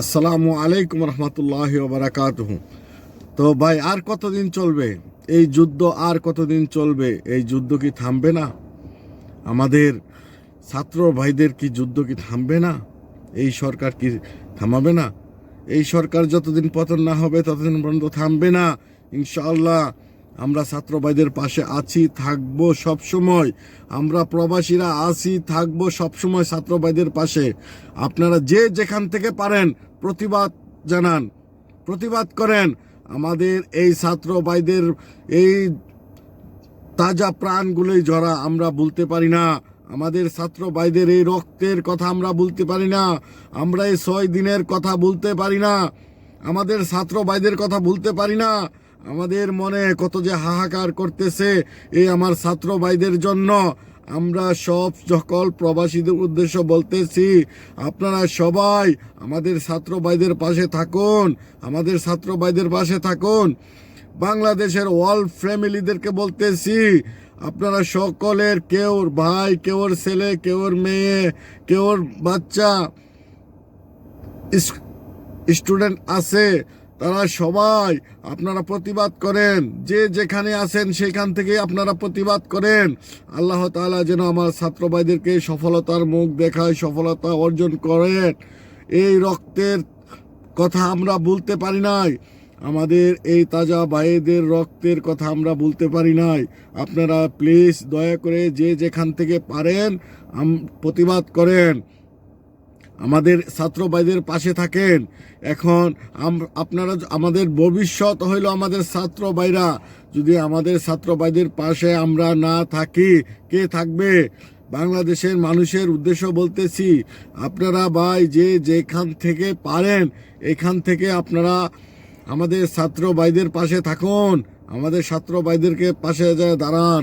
আসসালামু আলাইকুম রহমতুল্লাহ বারাকাতুহ। তো ভাই, আর কতদিন চলবে? এই যুদ্ধ আর কতদিন চলবে? এই যুদ্ধ কি থামবে না? আমাদের ছাত্র ভাইদের কি যুদ্ধ কি থামবে না? এই সরকার কি থামাবে না? এই সরকার যতদিন পতন না হবে, ততদিন পর্যন্ত থামবে না। ইনশাআল্লাহ আমরা ছাত্র ভাইদের পাশে আছি, থাকব সব সময় আমরা প্রবাসীরা আছি, থাকব সব সময় ছাত্র ভাইদের পাশে। আপনারা যে যেখান থেকে পারেন, প্রতিবাদ জানান, প্রতিবাদ করেন। আমাদের এই ছাত্র ভাইদের এই তাজা প্রাণগুলোই ঝরা আমরা বলতে পারি না, আমাদের ছাত্র ভাইদের এই রক্তের কথা আমরা বলতে পারি না, আমরা এই ছয় দিনের কথা বলতে পারি না, আমাদের ছাত্র ভাইদের কথা বলতে পারি না আমাদের মনে কত যে হাহাকার করতেছে এই আমার ছাত্র ভাইদের জন্য। আমরা সব সকল প্রবাসীদের উদ্দেশ্য বলতেছি, আপনারা সবাই আমাদের ছাত্র ভাইদের পাশে থাকুন, আমাদের ছাত্র ভাইদের পাশে থাকুন। বাংলাদেশের অল ফ্যামিলিদেরকে বলতেছি, আপনারা সকলের কেউর ভাই কেউর ছেলে কেউর মেয়ে কেউর বাচ্চা স্টুডেন্ট আছে তারা সবাই আপনারা প্রতিবাদ করেন। যে যেখানে আছেন সেখান থেকে আপনারা প্রতিবাদ করেন। আল্লাহ তাআলা যেন আমার ছাত্র ভাইদেরকে সফলতার মুখ দেখায়, সফলতা অর্জন করেন। এই রক্তের কথা আমরা বলতে পারি নাই। আমাদের এই তাজা ভাইদের রক্তের কথা আমরা বলতে পারি নাই। আপনারা প্লিজ দয়া করে যে যেখান থেকে পারেন প্রতিবাদ করেন। আমাদের ছাত্র ভাইদের পাশে থাকেন। এখন আপনারা আমাদের ভবিষ্যৎ হইল আমাদের ছাত্র ভাইরা যদি আমাদের ছাত্র ভাইদের পাশে আমরা না থাকি, কে থাকবে? বাংলাদেশের মানুষের উদ্দেশ্য বলতেছি, আপনারা ভাই যে যেখান থেকে পারেন, এখান থেকে আপনারা আমাদের ছাত্র ভাইদের পাশে থাকুন। আমাদের ছাত্র ভাইদেরকে পাশে দাঁড়ান।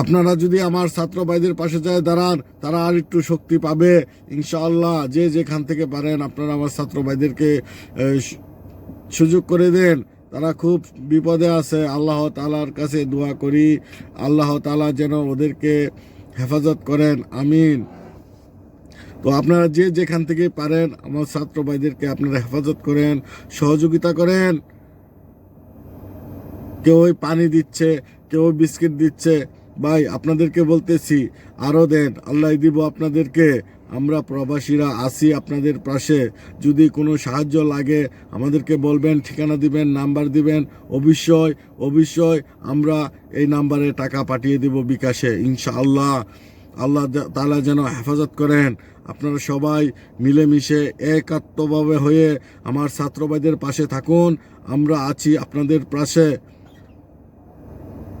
আপনারা যদি আমার ছাত্র ভাইদের পাশে যায় দাঁড়ান, তারা আর একটু শক্তি পাবে। ইনশাআল্লাহ, যে যেখান থেকে পারেন আপনারা আমার ছাত্র ভাইদেরকে সুযোগ করে দেন। তারা খুব বিপদে আছে। আল্লাহ তালার কাছে দোয়া করি। আল্লাহ তালা যেন ওদেরকে হেফাজত করেন। আমিন। তো আপনারা যে যেখান থেকে পারেন, আমার ছাত্র ভাইদেরকে আপনারা হেফাজত করেন, সহযোগিতা করেন। কেউ পানি দিচ্ছে কেউ বিস্কিট দিচ্ছে ভাই, আপনাদেরকে বলতেছি আরও দেন, আল্লাহ দিব আপনাদেরকে। আমরা প্রবাসীরা আসি আপনাদের পাশে। যদি কোনো সাহায্য লাগে, আমাদেরকে বলবেন, ঠিকানা দিবেন, নাম্বার দিবেন। অবশ্যই অবশ্যই আমরা এই নাম্বারে টাকা পাঠিয়ে দিব বিকাশে, ইনশাআল্লাহ। আল্লাহ তাআলা যেন হেফাজত করেন। আপনারা সবাই মিলেমিশে একাত্মভাবে হয়ে আমার ছাত্র ভাইদের পাশে থাকুন। আমরা আছি আপনাদের পাশে।